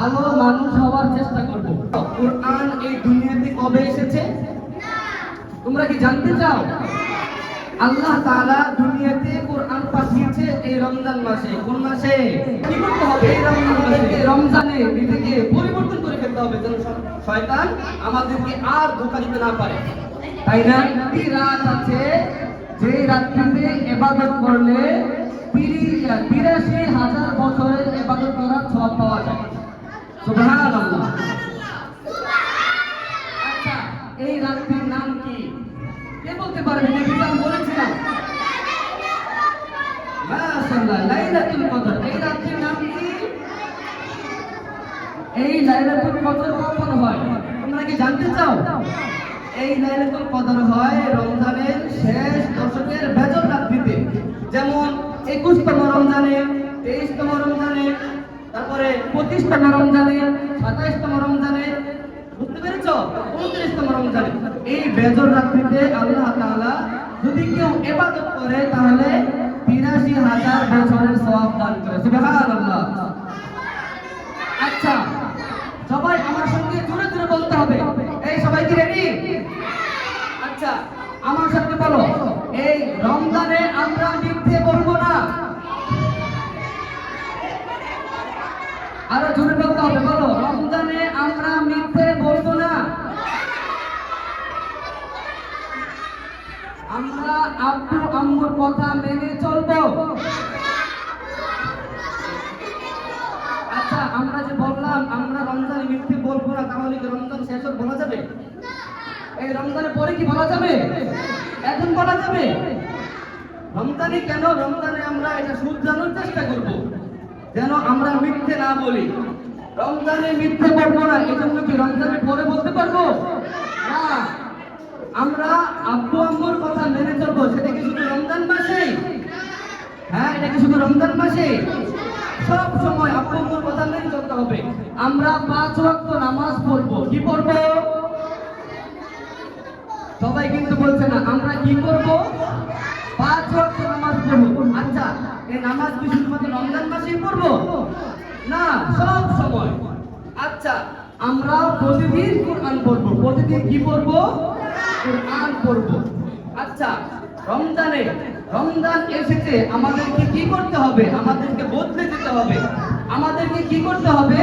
ভালো মানুষ হওয়ার চেষ্টা করব। কোরআন এই দুনিয়াতে কবে এসেছে? তোমরা কি জানতে চাও? আল্লাহ তাআলা দুনিয়াতে কোরআন পাঠিয়েছে এই রমজান মাসে। কোন মাসে? কি করতে হবে? এই রমজান মাসে। রমজানে নিজেকে পরিবর্তন করে ফেলতে হবে যেন শয়তান আমাদেরকে আর ধোঁকা দিতে না পারে। তাই না? একটি রাত আছে, যে রাত্রিতে ইবাদত করলে তিরি- তিরাশি হাজার বছরের ইবাদত করার সওয়াব পাওয়া যায়। সুবহানাল্লাহ। আচ্ছা এই রাত্রির নাম কি? কে বলতে পারবে? নাকি আমি বলেছিলাম? মাশাআল্লাহ লাইলাতুল কদর। এই রাত্রির নাম কি? এই লাইলাতুল কদর কখন হয়? তোমরা কি জানতে চাও? এই লাইলাতুল কদর হয় রমজানের শেষ দশকের বেজর রাত্রিতে। যেমন একুশতম রমজানে তেইশতম রমজানে তারপরে পঁচিশতম রমজানে, সাতাইশতম রমজানে, বুঝতে পেরেছ? উনত্রিশতম রমজানে। এই বেজর রাত্রিতে আল্লাহ তাআলা যদি কেউ ইবাদত করে, তাহলে তিরাশি হাজার বছরের সওয়াব দান করে। সুবহানাল্লাহ। আচ্ছা সবাই আমার সঙ্গে জোরে জোরে বলতে হবে। এই সবাই কি রেডি আচ্ছা আমার সঙ্গে বলো। এই রমজানে আরও জোরে বলতে হবে, বলো, রমজানে আমরা মিথ্যে বলব না। আমরা আব্বু আম্মুর কথা মেনে চলবো। আচ্ছা আমরা যে বললাম, আমরা রমজানে মিথ্যে বলব না, তাহলে কি রমজান শেষ বলা যাবে? এই রমজানের পরে কি বলা যাবে? এখন বলা যাবে। রমজানে কেন? রমজানে আমরা এটা শুধরানোর চেষ্টা করব। যেন আমরা মিথ্যে না বলি। রমজানে মিথ্যে বলব না, এজন্য কি রমজানের পরে বলতে পারব? না। আমরা আব্বু আম্মুর কথা মেনে চলবো, সেটা কি শুধু রমজান মাসেই হ্যাঁ এটা কি শুধু রমজান মাসে? সব সময় আব্বু আম্মুর কথা মেনে চলতে হবে। আমরা পাঁচ ওয়াক্ত নামাজ পড়ব। কি পড়ব? সবাই কিন্তু বলছে না, আমরা কি করব পাঁচ ওয়াক্ত নামাজ পড়ব। আচ্ছা এই নামাজ কি শুধুমাত্র রমজান মাসেই পড়ব? না, সব সময়। আচ্ছা আমরা প্রতিদিন কোরআন পড়ব। প্রতিদিন কি পড়ব? কোরআন পড়ব। আচ্ছা রমজানে, রমজান এসেছে, আমাদেরকে কি করতে হবে? আমাদেরকে বদলে যেতে হবে। আমাদেরকে কি করতে হবে?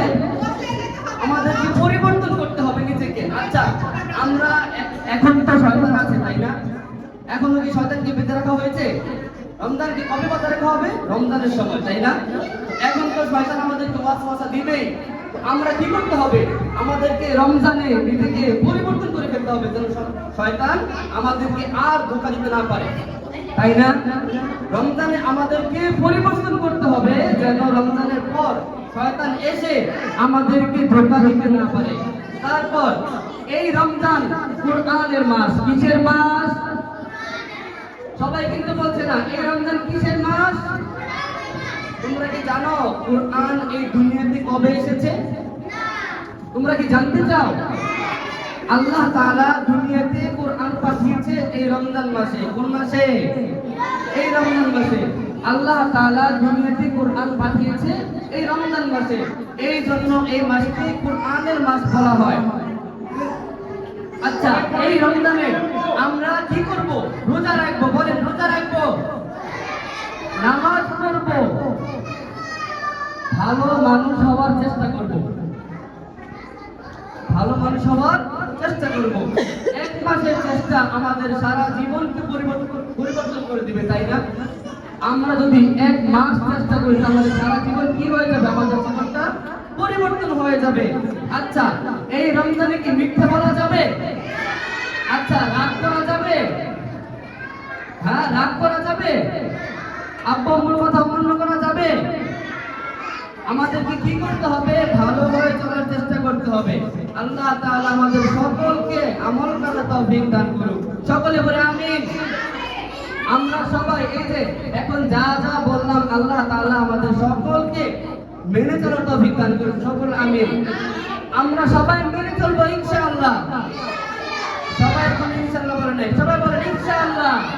এখনও কি শয়তানকে বেঁধে রাখা হয়েছে? রমজানকে কবে বাধা রাখা হবে? রমজানের সময়, তাই না? এখন তো শয়তান আমাদেরকে ওয়াসওয়াসা দিবেই। আমরা কি করতে হবে? আমাদেরকে রমজানে নিজেকে পরিবর্তন করে ফেলতে হবে যেন শয়তান আমাদেরকে আর ধোকা দিতে না পারে। তাই না? রমজানে আমাদেরকে পরিবর্তন করতে হবে যেন রমজানের পর শয়তান এসে আমাদেরকে ধোকা দিতে না পারে। তারপর এই রমজান কোরআনের মাস কিসের মাস? সবাই কিন্তু বলছে না, এই রমজান কিসের মাস? তোমরা কি জানো কোরআন এই দুনিয়াতে কবে এসেছে? তোমরা কি জানতে চাও? আল্লাহ তাআলা দুনিয়াতে কোরআন পাঠিয়েছে এই রমজান মাসে। কোন মাসে? এই রমজান মাসে। আল্লাহ তাআলা দুনিয়াতে কোরআন পাঠিয়েছে এই রমজান মাসে। এই জন্য এই মাসকে কোরআনের মাস বলা হয়। আচ্ছা এই রমজানে আমরা কি করব? রোজা রাখব, বলেন, রোজা রাখব। নামাজ পড়ব। ভালো মানুষ হওয়ার চেষ্টা করব। ভালো মানুষ হওয়ার চেষ্টা করব। এক মাসের চেষ্টা আমাদের সারা জীবনকে পরিবর্তন করে দিবে, তাই না? আমরা যদি এক মাস চেষ্টা করি, তাহলে সারা জীবন কি হয়ে যাবে? আমাদের জীবনটা পরিবর্তন হয়ে যাবে। আচ্ছা এই রমজানে কি মিথ্যা বলা যাবে? আচ্ছা যাবে হ্যাঁ রাগ করা যাবে? আব্বা কথা অমান্য করা যাবে? আমাদেরকে কি করতে হবে? ভালোভাবে চলার চেষ্টা করতে হবে। আল্লাহ তাআলা আমাদের সকলকে আমল করার তৌফিক দান করুন সকলে বলে আমিন। আমরা সবাই এই যে এখন যা যা বললাম, আল্লাহ তাআলা আমাদের সকলকে মেনে চলার তৌফিক দান করুন সকল আমিন। আমরা সবাই মেনে চলবো ইনশাআল্লাহ। সবাই এখন ইনশাআল্লাহ বলেন নাই। সবাই ইনশাআল্লাহ